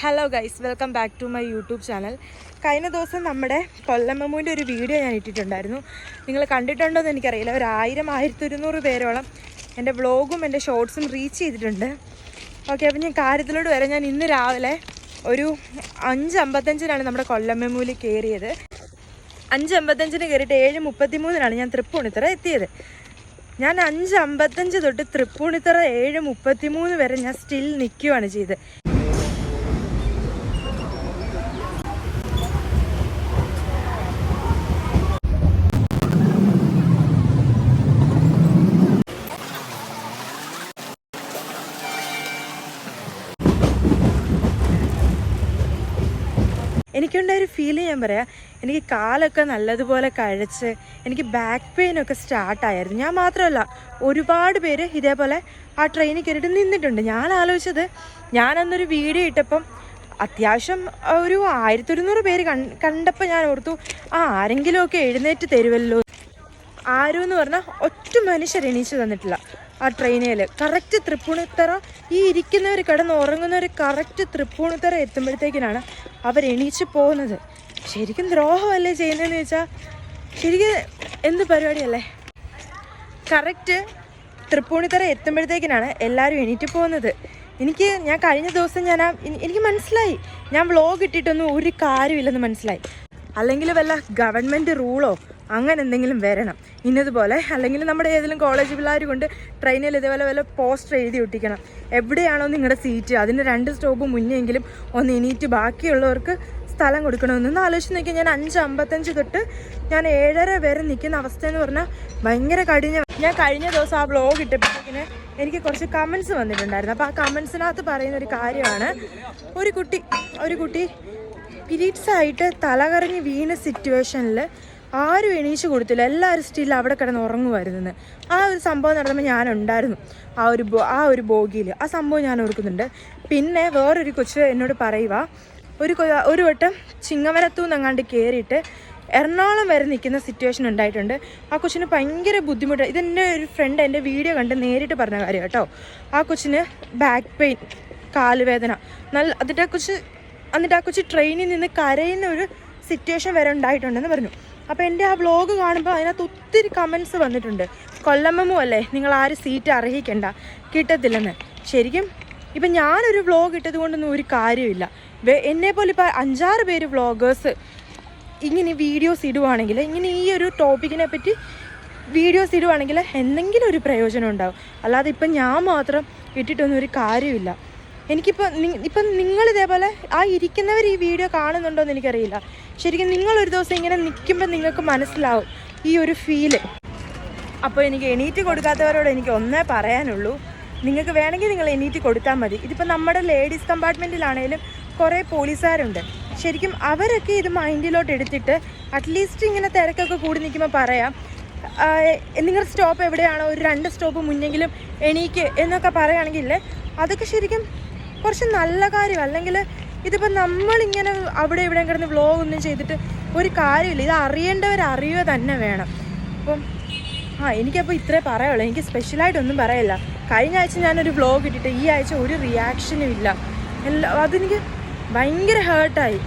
Hello guys welcome back to my YouTube channel കഴിഞ്ഞ ദിവസം നമ്മുടെ കൊല്ലമ്മൂന്റെ ഒരു വീഡിയോ ഞാൻ ഇട്ടിട്ടുണ്ടായിരുന്നു. നിങ്ങൾ കണ്ടിട്ടുണ്ടോ എന്ന് എനിക്കറിയില്ല. ഒരു ആയിരം ആയിരത്തി ഒരുന്നൂറ് പേരോളം എന്റെ വ്ളോഗും എന്റെ ഷോർട്സും റീച്ച് ചെയ്തിട്ടുണ്ട്. ഓക്കെ അപ്പം ഞാൻ കാര്യത്തിലോട് വരാം. ഞാൻ ഇന്ന് രാവിലെ ഒരു അഞ്ച് അമ്പത്തഞ്ചിനാണ് നമ്മുടെ കൊല്ലമ്മൂൽ കയറിയത്. അഞ്ച് അമ്പത്തഞ്ചിന് കയറിയിട്ട് ഏഴ് മുപ്പത്തി മൂന്നിനാണ് ഞാൻ തൃപ്പൂണിത്തറ എത്തിയത്. ഞാൻ അഞ്ച് അമ്പത്തഞ്ച് തൊട്ട് തൃപ്പൂണിത്തറ ഏഴ് മുപ്പത്തി മൂന്ന് വരെ ഞാൻ സ്റ്റിൽ നിൽക്കുകയാണ് ചെയ്തത്. എനിക്കുണ്ടായ ഒരു ഫീൽ ഞാൻ പറയാം എനിക്ക് കാലൊക്കെ നല്ലതുപോലെ കഴിച്ച് എനിക്ക് ബാക്ക് പെയിനൊക്കെ സ്റ്റാർട്ടായിരുന്നു ഞാൻ മാത്രമല്ല ഒരുപാട് പേര് ഇതേപോലെ ആ ട്രെയിനിൽ കയറിയിട്ട് നിന്നിട്ടുണ്ട്. ഞാൻ ആലോചിച്ചത് ഞാനന്നൊരു വീഡിയോ ഇട്ടപ്പം അത്യാവശ്യം ഒരു ആയിരത്തി ഒരുന്നൂറ് പേര് കണ്ടപ്പോൾ ഞാൻ ഓർത്തു ആ ആരെങ്കിലുമൊക്കെ എഴുന്നേറ്റ് തരുമല്ലോ ആരും എന്ന് പറഞ്ഞാൽ ഒറ്റ മനുഷ്യർ എണീച്ച് തന്നിട്ടില്ല. ആ ട്രെയിനിൽ കറക്റ്റ് തൃപ്പൂണിത്തറ. ഈ ഇരിക്കുന്നവർ കിടന്ന് ഉറങ്ങുന്നവർ കറക്റ്റ് തൃപ്പൂണിത്തറ എത്തുമ്പോഴത്തേക്കിനാണ് അവർ എണീച്ച് പോകുന്നത്. ശരിക്കും ദ്രോഹമല്ലേ ചെയ്യുന്നതെന്ന് വെച്ചാൽ ശരിക്കും എന്ത് പരിപാടിയല്ലേ? കറക്റ്റ് തൃപ്പൂണിത്തറ എത്തുമ്പോഴത്തേക്കിനാണ് എല്ലാവരും എണീറ്റ് പോകുന്നത്. എനിക്ക് ഞാൻ കഴിഞ്ഞ ദിവസം ഞാൻ എനിക്ക് മനസ്സിലായി. ഞാൻ വ്ളോഗ് ഇട്ടിട്ടൊന്നും ഒരു കാര്യമില്ലെന്ന് മനസ്സിലായി. അല്ലെങ്കിൽ വല്ല ഗവൺമെന്റ് റൂളോ അങ്ങനെ എന്തെങ്കിലും വരണം. ഇന്നതുപോലെ അല്ലെങ്കിൽ നമ്മുടെ ഏതെങ്കിലും കോളേജ് പിള്ളേർ കൊണ്ട് ട്രെയിനിൽ ഇതേപോലെ വല്ല പോസ്റ്റർ എഴുതി ഒട്ടിക്കണം. എവിടെയാണോ നിങ്ങളുടെ സീറ്റ് അതിന് രണ്ട് സ്റ്റോപ്പ് മുന്നെങ്കിലും ഒന്ന് എണീറ്റ് ബാക്കിയുള്ളവർക്ക് സ്ഥലം കൊടുക്കണമെന്നൊന്ന് ആലോചിച്ച് നിൽക്കുക ഞാൻ അഞ്ച് അമ്പത്തഞ്ച് തൊട്ട് ഞാൻ ഏഴര വരെ നിൽക്കുന്ന അവസ്ഥ എന്ന് പറഞ്ഞാൽ ഭയങ്കര കഠിന ഞാൻ കഴിഞ്ഞ ദിവസം ആ ബ്ലോഗ് ഇട്ടപ്പോഴത്തേക്കിന് എനിക്ക് കുറച്ച് കമൻസ് വന്നിട്ടുണ്ടായിരുന്നു. അപ്പോൾ ആ കമൻസിനകത്ത് പറയുന്ന ഒരു കാര്യമാണ്. ഒരു കുട്ടി ഒരു കുട്ടി പീരീഡ്സ് ആയിട്ട് തലകറങ്ങി വീണ സിറ്റുവേഷനിൽ ആരും എണീച്ചു കൊടുത്തില്ല. എല്ലാവരും സ്റ്റിൽ അവിടെ കിടന്ന് ഉറങ്ങുമായിരുന്നു ആ ഒരു സംഭവം നടന്നപ്പോൾ ഞാൻ ഉണ്ടായിരുന്നു ആ ഒരു ആ ഒരു ബോഗിയിൽ ആ സംഭവം ഞാൻ ഓർക്കുന്നുണ്ട്. പിന്നെ വേറൊരു കൊച്ച് എന്നോട് പറയുക ഒരു ഒരു വട്ടം ചിങ്ങവനത്തു നിന്നങ്ങാണ്ട് കയറിയിട്ട് എറണാകുളം വരെ നിൽക്കുന്ന സിറ്റുവേഷൻ ഉണ്ടായിട്ടുണ്ട്. ആ കൊച്ചിന് ഭയങ്കര ബുദ്ധിമുട്ട്. ഇതെന്റെ ഒരു ഫ്രണ്ട് എന്റെ വീഡിയോ കണ്ട് നേരിട്ട് പറഞ്ഞ കാര്യം കേട്ടോ. ആ കൊച്ചിന് ബാക്ക് പെയിൻ കാലുവേദന. നല്ല അതിന്റെ കൊച്ച് എന്നിട്ട് ആ കൊച്ച് ട്രെയിനിൽ നിന്ന് കരയുന്ന ഒരു സിറ്റുവേഷൻ വരെ ഉണ്ടായിട്ടുണ്ടെന്ന് പറഞ്ഞു. അപ്പോൾ എന്റെ ആ വ്ളോഗ് കാണുമ്പോൾ അതിനകത്ത് ഒത്തിരി കമൻസ് വന്നിട്ടുണ്ട്. കൊല്ലമ്മു അല്ലേ നിങ്ങൾ ആര് സീറ്റ് അർഹിക്കണ്ട. കിട്ടത്തില്ലെന്ന്. ശരിക്കും ഇപ്പം ഞാനൊരു വ്ളോഗ് ഇട്ടത് കൊണ്ടൊന്നും ഒരു കാര്യമില്ല എന്നെ പോലെ ഇപ്പോൾ അഞ്ചാറ് പേര് വ്ളോഗേഴ്സ് ഇങ്ങനെ വീഡിയോസ് ഇടുവാണെങ്കിൽ ഇങ്ങനെ ഈ ഒരു ടോപ്പിക്കിനെ പറ്റി വീഡിയോസ് ഇടുവാണെങ്കിൽ എന്തെങ്കിലും ഒരു പ്രയോജനം ഉണ്ടാവും. അല്ലാതെ ഇപ്പം ഞാൻ മാത്രം ഇട്ടിട്ടൊന്നും ഒരു കാര്യമില്ല എനിക്കിപ്പോൾ ഇപ്പം നിങ്ങൾ ഇതേപോലെ ആ ഇരിക്കുന്നവർ ഈ വീഡിയോ കാണുന്നുണ്ടോ എന്ന് എനിക്കറിയില്ല. ശരിക്കും ഒരു ദിവസം ഇങ്ങനെ നിൽക്കുമ്പോൾ നിങ്ങൾക്ക് മനസ്സിലാവും ഈ ഒരു ഫീൽ. അപ്പോൾ എനിക്ക് എണീറ്റ് കൊടുക്കാത്തവരോട് എനിക്ക് ഒന്നേ പറയാനുള്ളൂ. നിങ്ങൾക്ക് വേണമെങ്കിൽ നിങ്ങൾ എണീറ്റ് കൊടുത്താൽ മതി. ഇതിപ്പോൾ നമ്മുടെ ലേഡീസ് കമ്പാർട്ട്മെന്റിലാണേലും കുറേ പോലീസുകാരുണ്ട്. ശരിക്കും അവരൊക്കെ ഇത് മൈൻഡിലോട്ട് എടുത്തിട്ട് അറ്റ്ലീസ്റ്റ് ഇങ്ങനെ തിരക്കൊക്കെ കൂടി നിൽക്കുമ്പോൾ പറയാം. നിങ്ങളുടെ സ്റ്റോപ്പ് എവിടെയാണോ? ഒരു രണ്ട് സ്റ്റോപ്പ് മുന്നെങ്കിലും എണീക്ക് എന്നൊക്കെ പറയുകയാണെങ്കിൽ അതൊക്കെ ശരിക്കും കുറച്ച് നല്ല കാര്യം അല്ലെങ്കിൽ ഇതിപ്പോൾ നമ്മളിങ്ങനെ അവിടെ ഇവിടെ കിടന്ന് വ്ലോഗ് ഒന്നും ചെയ്തിട്ട് ഒരു കാര്യമില്ല. ഇത് അറിയേണ്ടവർ അറിയുക തന്നെ വേണം. അപ്പം ആ എനിക്കപ്പോൾ ഇത്രേ പറയുള്ളൂ എനിക്ക് സ്പെഷ്യലായിട്ടൊന്നും പറയില്ല. കഴിഞ്ഞ ആഴ്ച ഞാനൊരു വ്ലോഗ് ഇട്ടിട്ട് ഈ ആഴ്ച ഒരു റിയാക്ഷനും ഇല്ല. എല്ലാ അതെനിക്ക് ഭയങ്കര ഹേർട്ടായി